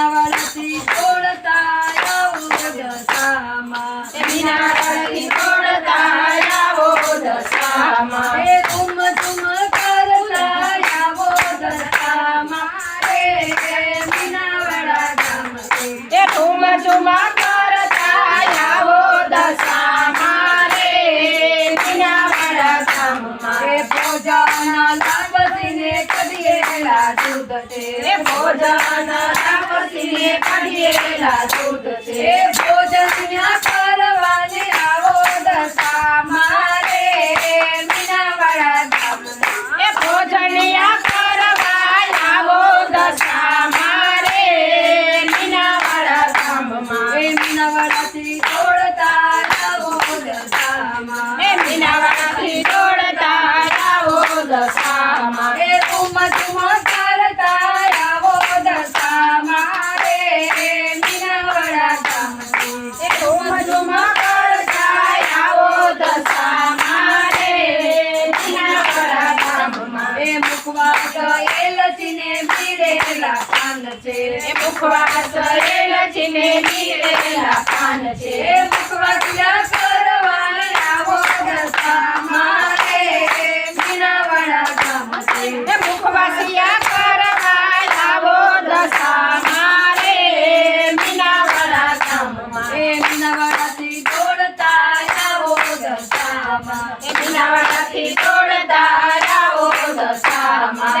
નાવડથી તોડતા આવો દશામાં. એમની નાવડથી તોડતા આવો દશામાં. એ તુમ તુમ કરતા આવો દશામાં. રે એમની છૂટશે ભોજન પછી કઢેલા છૂટશે ભોજન કરવાને આવો દશા મારે મીનાવાળા ધામના એ ભોજનિયા કરવા આવો દશા મારે મીનાવાળા ધામમાં એ મીનાવાળાથી દોડતા આવો દશામાં. એ મીનાવાળાથી દોડતા એ ઉમા તુમા છે. મુખવા સરેલ છે ને નીરેલા પાન છે. મુખવા કરવા આવો રસ્તા મારે. મીનાવાળા ગામ છે. મુખવાસિયા કરવા આવો દસા મારે. મીનાવાળા ગામમાં એ મીનાવાળાથી દોડતા આવો રસ્તામાં મીનાવાળાથી દોડતા આવો રસ્તામાં